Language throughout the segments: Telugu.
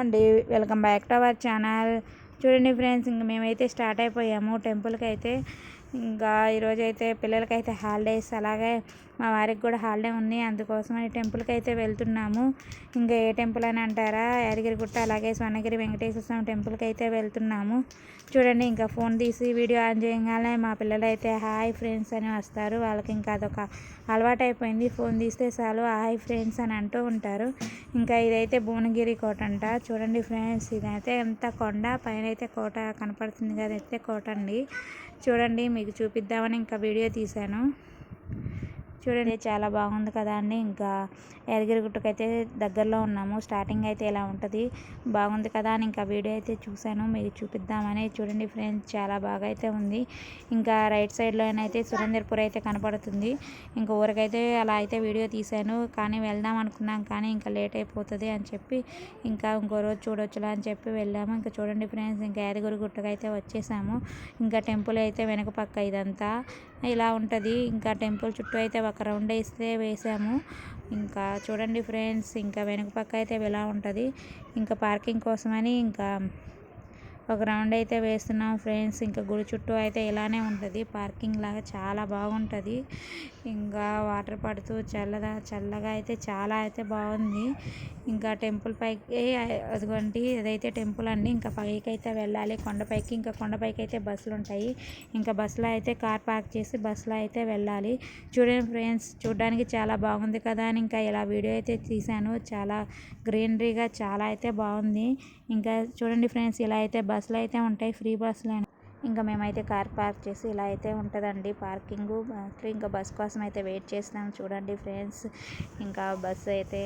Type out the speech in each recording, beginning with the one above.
అండి welcome back to our channel చూడండి ఫ్రెండ్స్ ఇంక మేమైతే స్టార్ట్ అయిపోయాము టెంపుల్కి అయితే. ఇంకా ఈరోజైతే పిల్లలకైతే హాలిడేస్ అలాగే మా వారికి కూడా హాలిడే ఉంది. అందుకోసమని టెంపుల్కి అయితే వెళ్తున్నాము. ఇంకా ఏ టెంపుల్ అని అంటారా? యాదగిరిగుట్ట అలాగే స్వర్ణగిరి వెంకటేశ్వర స్వామి టెంపుల్కి అయితే వెళ్తున్నాము. చూడండి ఇంకా ఫోన్ తీసి వీడియో ఆన్ చేయగానే మా పిల్లలు అయితే హాయ్ ఫ్రెండ్స్ అని వస్తారు. వాళ్ళకి ఇంకా అదొక అలవాటు అయిపోయింది ఫోన్ తీస్తే చాలు హాయ్ ఫ్రెండ్స్ అని అంటూ ఉంటారు. ఇంకా ఇదైతే భువనగిరి కోట అంట. చూడండి ఫ్రెండ్స్ ఇదైతే ఎంత కొండ? పైన అయితే కోట కనపడుతుంది కదా అయితే కోట అండి. చూడండి మీకు చూపిద్దామని ఇంకా వీడియో తీశాను. చూడండి చాలా బాగుంది కదా అండి. ఇంకా యాదగిరిగుట్టకైతే దగ్గరలో ఉన్నాము. స్టార్టింగ్ అయితే ఇలా ఉంటుంది. బాగుంది కదా అని ఇంకా వీడియో అయితే చూశాను. మీకు చూపిద్దామని చూడండి ఫ్రెండ్స్ చాలా బాగా అయితే ఉంది. ఇంకా రైట్ సైడ్లో అయితే సురేందర్పూర్ అయితే కనపడుతుంది. ఇంకా ఊరికైతే అలా అయితే వీడియో తీశాను. కానీ వెళ్దాం అనుకున్నాం కానీ ఇంకా లేట్ అయిపోతుంది అని చెప్పి ఇంకా ఇంకో రోజు చూడొచ్చులా అని చెప్పి వెళ్ళాము. ఇంకా చూడండి ఫ్రెండ్స్ ఇంకా యాదగిరి గుట్టకైతే వచ్చేసాము. ఇంకా టెంపుల్ అయితే వెనక పక్క ఇదంతా. ఇలా ఉంటుంది. ఇంకా టెంపుల్ చుట్టూ అయితే ఒక రౌండ్ వేస్తే వేసాము. ఇంకా చూడండి ఫ్రెండ్స్ ఇంకా వెనుక పక్క అయితే ఇలా ఉంటుంది. ఇంకా పార్కింగ్ కోసమని ఇంకా ఒక రౌండ్ అయితే వేస్తున్నాం ఫ్రెండ్స్. ఇంకా గుడి చుట్టూ అయితే ఇలానే ఉంటుంది. పార్కింగ్ లాగా చాలా బాగుంటుంది. ఇంకా వాటర్ పడుతూ చల్లగా చల్లగా అయితే చాలా అయితే బాగుంది. ఇంకా టెంపుల్ పైకి అదిగోండి అదైతే టెంపుల్ అండి. ఇంకా పైకి అయితే వెళ్ళాలి కొండపైకి ఇంకా కొండపైకి అయితే బస్సులు ఉంటాయి. ఇంకా బస్సులో అయితే కార్ పార్క్ చేసి బస్సులో అయితే వెళ్ళాలి. చూడండి ఫ్రెండ్స్ చూడడానికి చాలా బాగుంది కదా అని ఇంకా ఇలా వీడియో అయితే తీశాను. చాలా గ్రీనరీగా చాలా అయితే బాగుంది. ఇంకా చూడండి ఫ్రెండ్స్ ఇలా అయితే బస్ బస్సులు అయితే ఉంటాయి ఫ్రీ బస్సులు ఇంకా మేమైతే కార్ పార్క్ చేసి ఇలా అయితే ఉంటుందండి. పార్కింగ్ ఇంకా బస్ కోసం అయితే వెయిట్ చేస్తున్నాం. చూడండి ఫ్రెండ్స్ ఇంకా బస్సు అయితే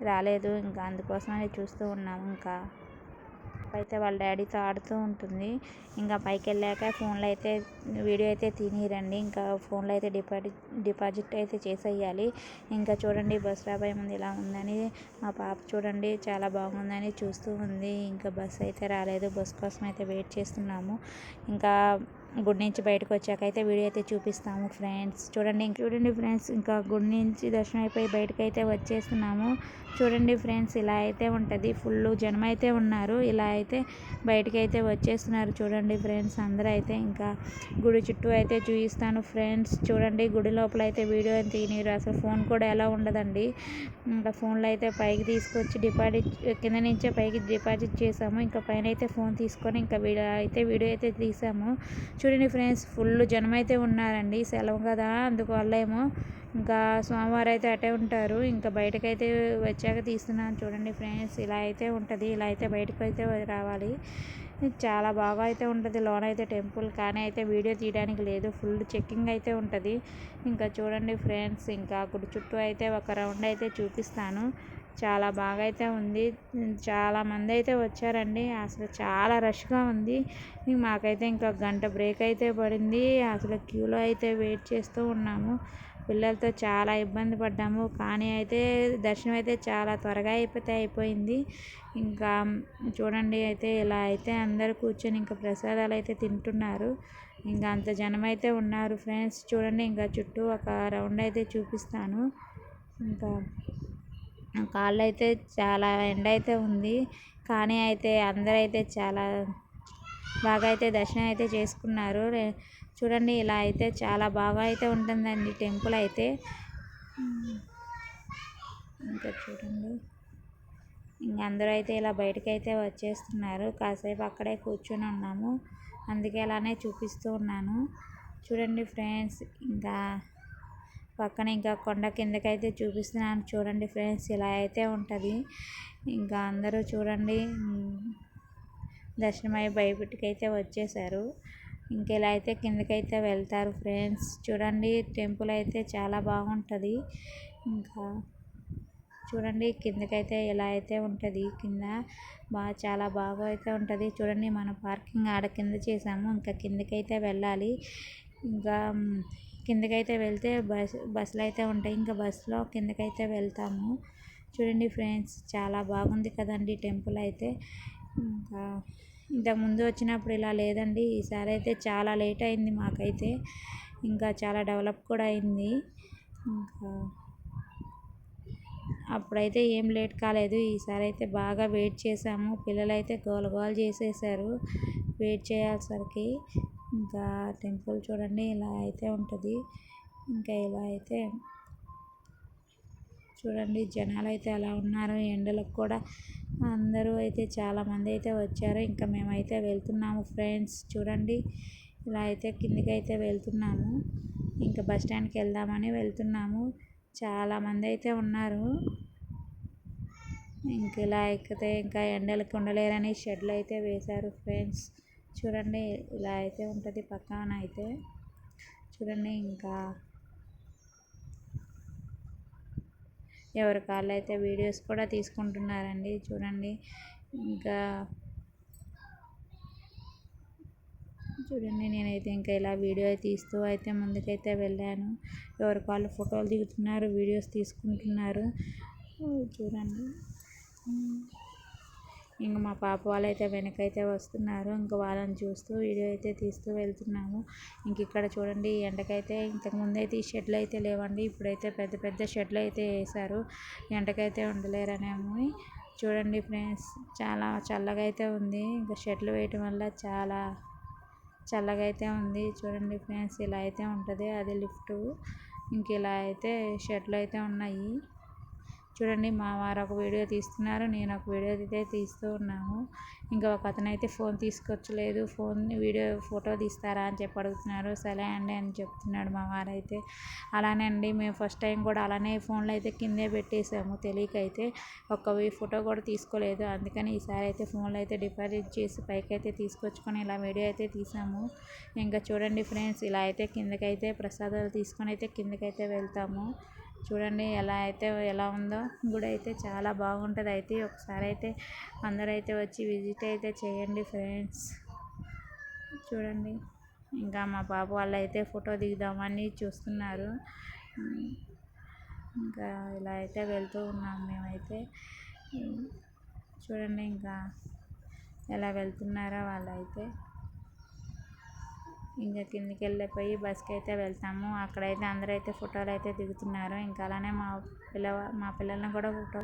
రాలేదు. ఇంకా అందుకోసమని చూస్తూ ఉన్నాము ఇంకా అయితే వాళ్ళ డాడీతో ఆడుతూ ఉంటుంది. ఇంకా పైకి వెళ్ళాక ఫోన్లో అయితే వీడియో అయితే తినిరండి. ఇంకా ఫోన్లో అయితే డిపాజిట్ డిపాజిట్ అయితే చేసేయాలి. ఇంకా చూడండి బస్ రాబోయే ముందు ఇలా ఉందని. మా పాప చూడండి చాలా బాగుందని చూస్తూ ఉంది. ఇంకా బస్ అయితే రాలేదు. బస్ కోసం అయితే వెయిట్ చేస్తున్నాము. ఇంకా గుడి నుంచి బయటకు వచ్చాక అయితే వీడియో అయితే చూపిస్తాము ఫ్రెండ్స్. చూడండి చూడండి ఫ్రెండ్స్ ఇంకా గుడి నుంచి దర్శనం అయిపోయి బయటకు అయితే వచ్చేస్తున్నాము. చూడండి ఫ్రెండ్స్ ఇలా అయితే ఉంటుంది. ఫుల్ జనం అయితే ఉన్నారు. ఇలా అయితే బయటకు అయితే వచ్చేస్తున్నారు. చూడండి ఫ్రెండ్స్ అందరూ అయితే ఇంకా గుడి చుట్టూ అయితే చూపిస్తాను ఫ్రెండ్స్. చూడండి గుడి లోపల అయితే వీడియో తీనిరు అసలు ఫోన్ కూడా ఎలా ఉండదండి. ఇంకా ఫోన్లో అయితే పైకి తీసుకొచ్చి డిపాజిట్ కింద నుంచే పైకి డిపాజిట్ చేసాము. ఇంకా పైన అయితే ఫోన్ తీసుకొని ఇంకా వీడియో అయితే వీడియో అయితే తీసాము. చూడండి ఫ్రెండ్స్ ఫుల్ జనం అయితే ఉన్నారండి సెలవు కదా అందువల్ల ఏమో ఇంకా సోమవారం అయితే అటే ఉంటారు. ఇంకా బయటకైతే వచ్చాక తీస్తున్నాను చూడండి ఫ్రెండ్స్. ఇలా అయితే ఉంటుంది ఇలా అయితే బయటకు అయితే రావాలి. చాలా బాగా అయితే ఉంటుంది లోన్ అయితే టెంపుల్. కానీ అయితే వీడియో తీయడానికి లేదు ఫుల్ చెక్కింగ్ అయితే ఉంటుంది. ఇంకా చూడండి ఫ్రెండ్స్ ఇంకా గుడి చుట్టూ అయితే ఒక రౌండ్ అయితే చూపిస్తాను. చాలా బాగా అయితే ఉంది చాలామంది అయితే వచ్చారండి. అసలు చాలా రష్గా ఉంది. మాకైతే ఇంకా గంట బ్రేక్ అయితే పడింది. అసలు క్యూలో అయితే వెయిట్ చేస్తూ ఉన్నాము. పిల్లలతో చాలా ఇబ్బంది పడ్డాము. కానీ అయితే దర్శనం అయితే చాలా త్వరగా అయిపోతే అయిపోయింది. ఇంకా చూడండి అయితే ఇలా అయితే అందరు కూర్చొని ఇంకా ప్రసాదాలు అయితే తింటున్నారు. ఇంకా అంత జనం అయితే ఉన్నారు ఫ్రెండ్స్. చూడండి ఇంకా చుట్టూ ఒక రౌండ్ అయితే చూపిస్తాను. ఇంకా కాళ్ళు అయితే చాలా ఎండ అయితే ఉంది. కానీ అయితే అందరైతే చాలా బాగా అయితే దర్శనం అయితే చేసుకున్నారు చూడండి ఇలా అయితే చాలా బాగా అయితే ఉంటుందండి టెంపుల్ అయితే. ఇంకా చూడండి. ఇంక అందరూ అయితే ఇలా బయటకు అయితే వచ్చేస్తున్నారు. కాసేపు అక్కడే కూర్చొని ఉన్నాము. అందుకే అలానే చూపిస్తూ ఉన్నాను. చూడండి ఫ్రెండ్స్ ఇంకా పక్కన ఇంకా కొండ కిందకైతే చూపిస్తున్నాను. చూడండి ఫ్రెండ్స్ ఇలా అయితే ఉంటుంది. ఇంకా అందరూ చూడండి దర్శనమై బయటికి వచ్చేసారు. ఇంకా ఇలా అయితే కిందకైతే వెళ్తారు ఫ్రెండ్స్. చూడండి టెంపుల్ అయితే చాలా బాగుంటుంది. ఇంకా చూడండి కిందకైతే ఇలా అయితే ఉంటుంది. కింద బాగా చాలా బాగా అయితే ఉంటుంది. చూడండి మనం పార్కింగ్ ఆడ కింద చేసాము. ఇంకా కిందకైతే వెళ్ళాలి. ఇంకా కిందకైతే వెళ్తే బస్ బస్సులు అయితే ఉంటాయి. ఇంకా బస్సులో కిందకైతే వెళ్తాము. చూడండి ఫ్రెండ్స్ చాలా బాగుంది కదండి టెంపుల్ అయితే. ఇంకా ఇంతకుముందు వచ్చినప్పుడు ఇలా లేదండి. ఈసారి అయితే చాలా లేట్ అయింది మాకైతే. ఇంకా చాలా డెవలప్ కూడా అయింది. ఇంకా అప్పుడైతే ఏం లేట్ కాలేదు. ఈసారి అయితే బాగా వెయిట్ చేసాము. పిల్లలైతే గోల గోల చేసేసారు. వెయిట్ చేయాల్సరికి. ఇంకా టెంపుల్ చూడండి ఇలా అయితే ఉంటుంది. ఇంకా ఇలా అయితే చూడండి జనాలు అయితే అలా ఉన్నారు. ఎండలకు కూడా అందరూ అయితే చాలామంది అయితే వచ్చారు. ఇంకా మేమైతే వెళ్తున్నాము ఫ్రెండ్స్. చూడండి ఇలా అయితే కిందికి అయితే వెళ్తున్నాము. ఇంకా బస్ స్టాండ్కి వెళ్దామని వెళ్తున్నాము. చాలామంది అయితే ఉన్నారు. ఇంక ఇలా ఎక్కితే ఇంకా ఎండలకు ఉండలేరని షెడ్లు అయితే వేశారు ఫ్రెండ్స్. చూడండి ఇలా అయితే ఉంటుంది పక్కన అయితే చూడండి ఇంకా ఎవరి కాళ్ళు అయితే వీడియోస్ కూడా తీసుకుంటున్నారండి. చూడండి ఇంకా చూడండి నేనైతే ఇంకా ఇలా వీడియో తీస్తూ అయితే ముందుకైతే వెళ్ళాను. ఎవరి కాళ్ళు ఫోటోలు దిగుతున్నారు వీడియోస్ తీసుకుంటున్నారు. చూడండి. ఇంక మా పాప వాళ్ళైతే వెనకైతే వస్తున్నారు. ఇంకా వాళ్ళని చూస్తూ వీడియో అయితే తీస్తూ వెళ్తున్నాము. ఇంక ఇక్కడ చూడండి ఎండకైతే ఇంతకుముందు అయితే ఈ షెడ్లు అయితే లేవండి. ఇప్పుడైతే పెద్ద పెద్ద షెడ్లు అయితే వేశారు. ఎండకైతే ఉండలేరనేమో. చూడండి ఫ్రెండ్స్ చాలా చల్లగా అయితే ఉంది. ఇంకా షెడ్లు వేయటం వల్ల చాలా చల్లగా అయితే ఉంది. చూడండి ఫ్రెండ్స్ ఇలా అయితే ఉంటుంది. అది లిఫ్ట్. ఇంక ఇలా అయితే షెడ్లు అయితే ఉన్నాయి. చూడండి మా వారు ఒక వీడియో తీస్తున్నారు నేను ఒక వీడియో అయితే తీస్తూ ఉన్నాము. ఇంకా ఒక అతను అయితే ఫోన్ తీసుకొచ్చలేదు ఫోన్ వీడియో ఫోటో తీస్తారా అని చెప్పి అడుగుతున్నారు సరే అండి అని చెప్తున్నాడు మా వారు అయితే. అలానే అండి మేము ఫస్ట్ టైం కూడా అలానే ఫోన్లో అయితే కిందే పెట్టేసాము తెలియక అయితే ఒక్క ఫోటో కూడా తీసుకోలేదు. అందుకని ఈసారి అయితే ఫోన్లో అయితే డిపాజిట్ చేసి పైకి అయితే తీసుకొచ్చుకొని ఇలా వీడియో అయితే తీసాము. ఇంకా చూడండి ఫ్రెండ్స్ ఇలా అయితే కిందకైతే ప్రసాదాలు తీసుకొని అయితే కిందకైతే వెళ్తాము. చూడండి ఎలా అయితే ఎలా ఉందో. గుడి అయితే చాలా బాగుంటుంది. అయితే ఒకసారి అయితే అందరూ అయితే వచ్చి విజిట్ అయితే చేయండి ఫ్రెండ్స్. చూడండి. ఇంకా మా పాప వాళ్ళు అయితే ఫోటో దిగుదామని చూస్తున్నారు. ఇంకా ఇలా అయితే వెళ్తూ ఉన్నాం మేమైతే. చూడండి ఇంకా ఎలా వెళ్తున్నారో వాళ్ళైతే. ఇంకా కిందికి వెళ్ళిపోయి బస్కి అయితే వెళ్తాము. అక్కడైతే అందరూ అయితే ఫోటోలు అయితే దిగుతున్నారు. ఇంకా అలానే మా పిల్ల మా పిల్లల్ని కూడా ఫోటో